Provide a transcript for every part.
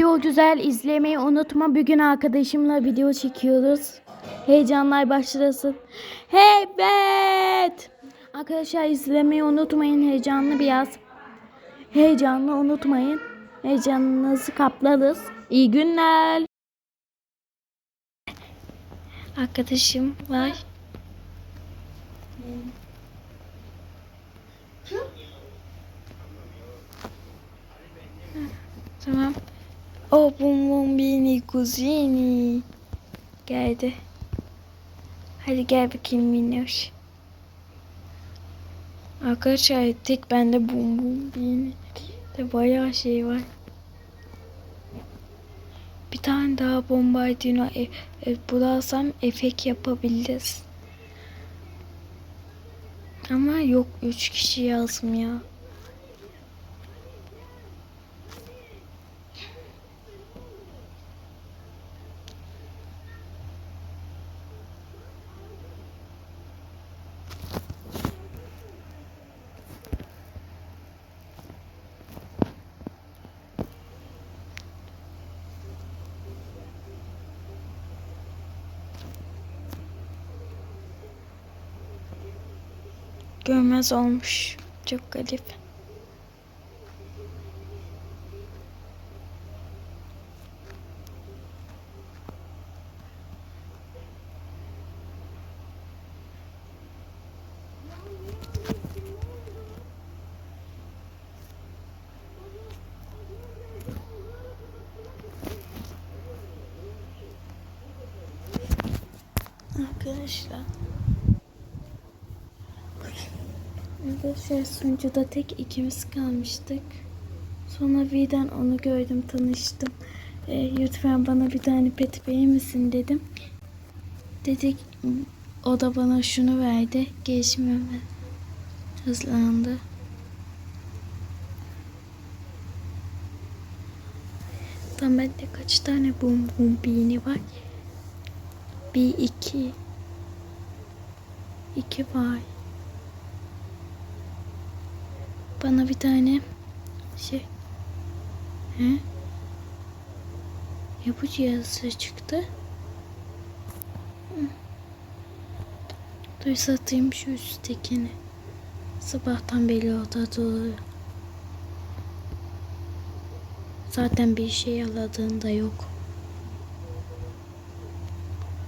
Video güzel izlemeyi unutma. Bugün arkadaşımla video çekiyoruz. Heyecanlar başlasın. Evet. Arkadaşlar izlemeyi unutmayın. Heyecanlı biraz. Heyecanlı unutmayın. Heyecanınızı kaplarız. İyi günler. Arkadaşım var. Tamam. O bum bum bini kuzini. Geldi. Hadi gel bakayım minnoş. Arkadaşlar tek bende bum bum bini. De bayağı şey var. Bir tane daha bombardino e, e, bularsam efekt yapabiliriz. Ama yok 3 kişi yazmıyor. Görmez olmuş. Çok garip. Arkadaşlar. Arkadaşlar sunucuda tek ikimiz kalmıştık. Sonra birden onu gördüm, tanıştım. Ee, lütfen bana bir tane pet verir misin dedim. Dedik o da bana şunu verdi. Gelişmem hızlandı. Tam bende kaç tane bum bum bini var? Bir, iki. iki var. Bana bir tane şey He? Ya bu cihazı çıktı. Dur satayım şu üsttekini. Sabahtan beri orada duruyor. Zaten bir şey aladığında yok.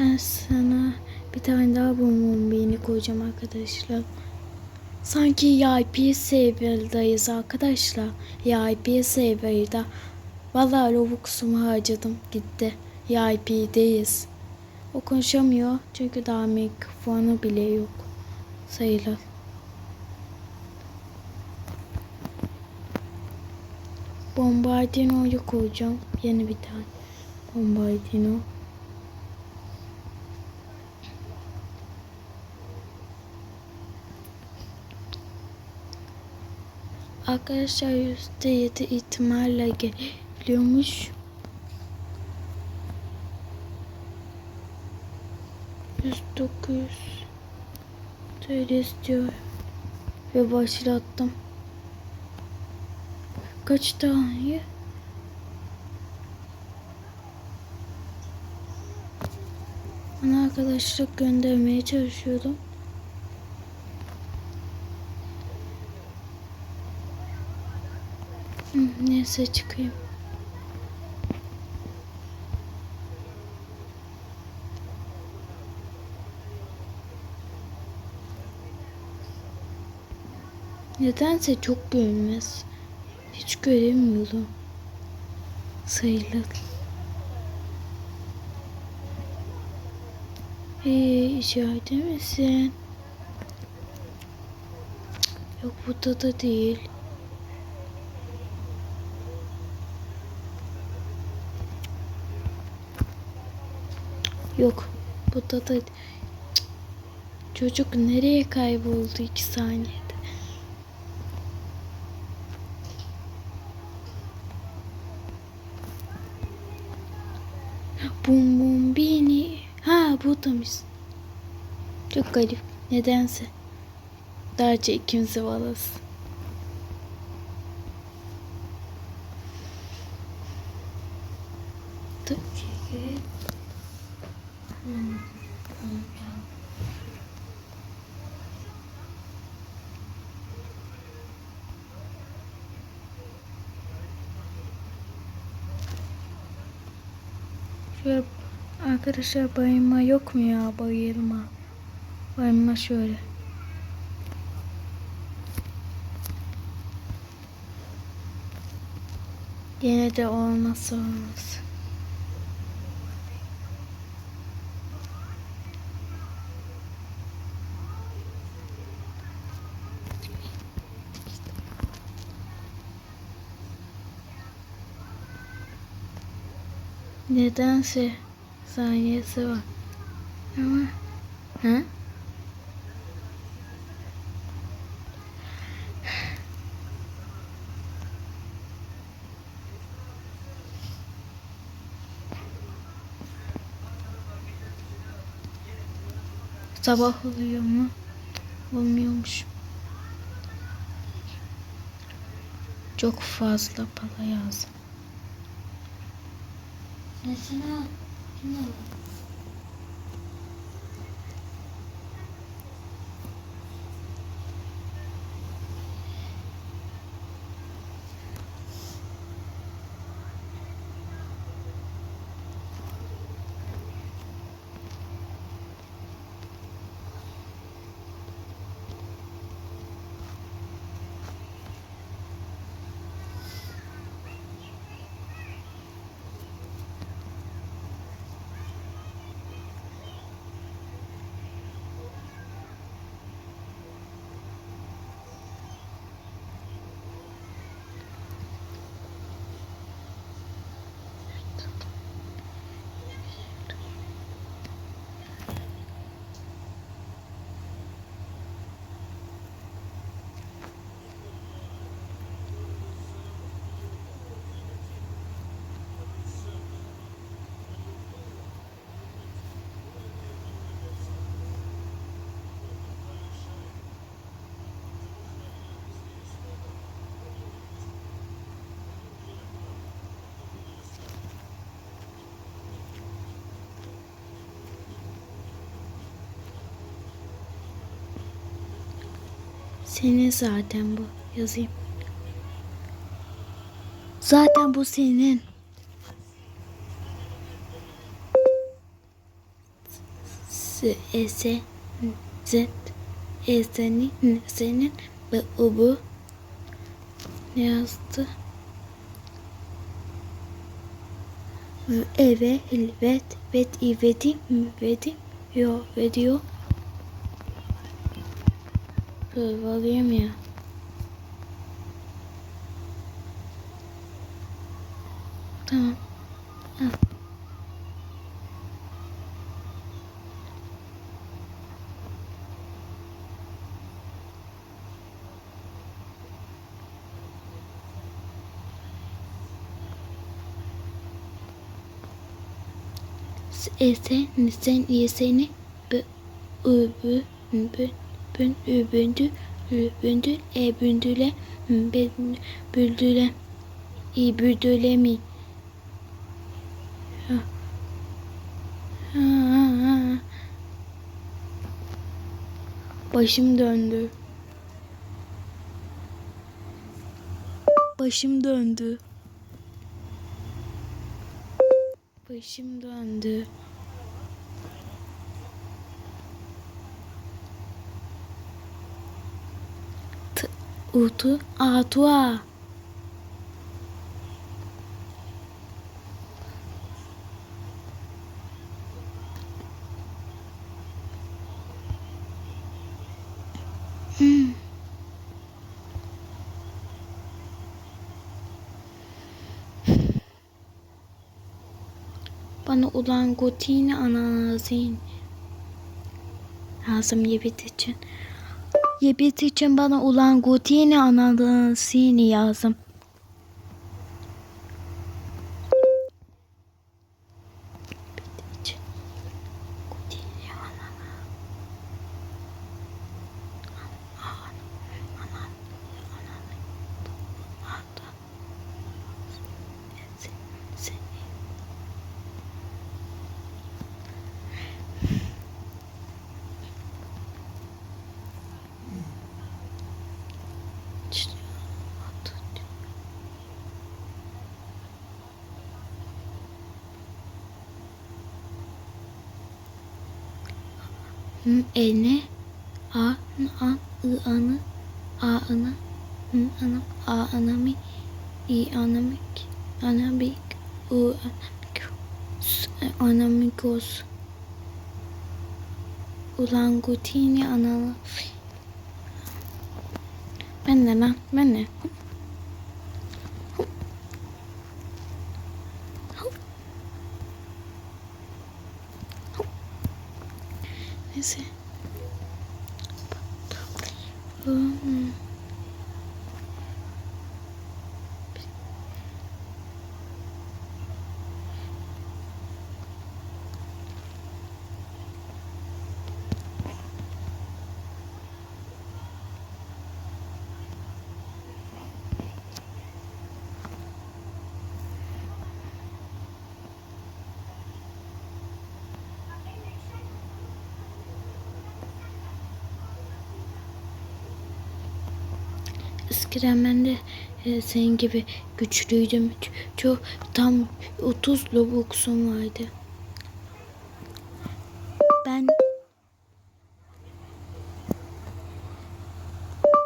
Ben sana bir tane daha bum beni koyacağım arkadaşlar. Sanki VIP serverdayız arkadaşlar. VIP serverda. Vallahi Robux'umu harcadım gitti. VIP'deyiz. O konuşamıyor çünkü daha mikrofonu bile yok. Sayılır. Bombardino'yu koyacağım. Yeni bir tane. Bombardino. Arkadaşlar yüzde yedi ihtimalle geliyormuş. Yüz dokuz TL istiyor. Ve başlattım. Kaç tane? Bana arkadaşlık göndermeye çalışıyordum. Neyse çıkayım. Nedense çok görünmez. Hiç göremiyorum. Sayılır. Hey, içeride misin? Yok burada da değil. Yok. Burada da çocuk nereye kayboldu iki saniyede? Bum bum bini. Ha buradaymış. Çok garip. Nedense. Darca ikimizi varız. Tık. Çekil. Hmm. Tamam. Şöyle arkadaşlar bayılma yok mu ya bayılma. Bayılma şöyle. Yine de olmazsa olmaz. Nedense saniyesi var. Ama ha? Sabah oluyor mu? Olmuyormuş. Çok fazla para lazım. Nesine? Ne var? Senin zaten bu. Yazayım. Zaten bu senin. S, e, S, Z, e, senin, senin, bu, o, bu. Yazdı? Eve, hilvet, vet, ivedi, vedi, yo, vediyor. Dur alayım ya. Tamam. Al. S- E, sen, sen, e, seni, b, ü, bü, bü, bün, bündü, bündü, e, bündüle, büldüle, i, büldüle mi? Başım döndü. Başım döndü. Başım döndü. Utu atua. Hmm. Bana ulan gotini ananazin lazım yebit için. Yebit için bana ulan gotini ananazin lazım. Yebit m, eni, a, n, an, ı, anı, a, anı, m, anam, a, anami, i, anamik, anabik, u, anamik, s, anamikos, ulangutini, analı. Ben ne lan? Ben ne? Neyse. Hmm. Eskiden ben de e, senin gibi güçlüydüm. Çok tam 30 Robux'um vardı. Ben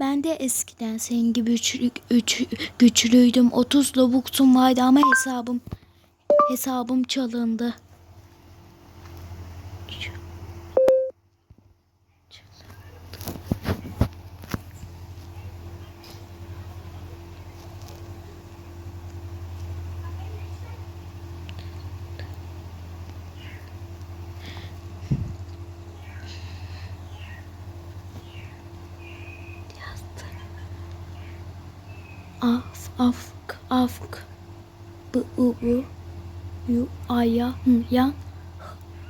ben de eskiden senin gibi güçlü, güç, güçlüydüm. 30 Robux'um vardı ama hesabım hesabım çalındı. Af, afk, afk. Bu, u, bu. Yu, aya, yan.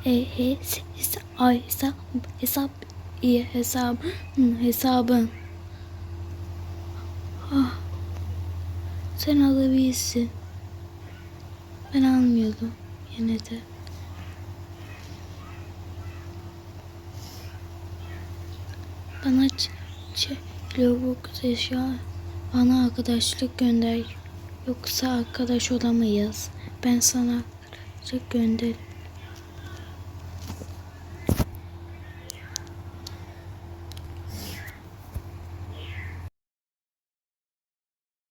E, he, s, ay, hesap, hesap, iyi, hesap, hesabın. Ah. Sen alabilirsin. Ben almıyordum yine de. Bana ç, ç, Robux eşya bana arkadaşlık gönder. Yoksa arkadaş olamayız. Ben sana arkadaşlık gönder.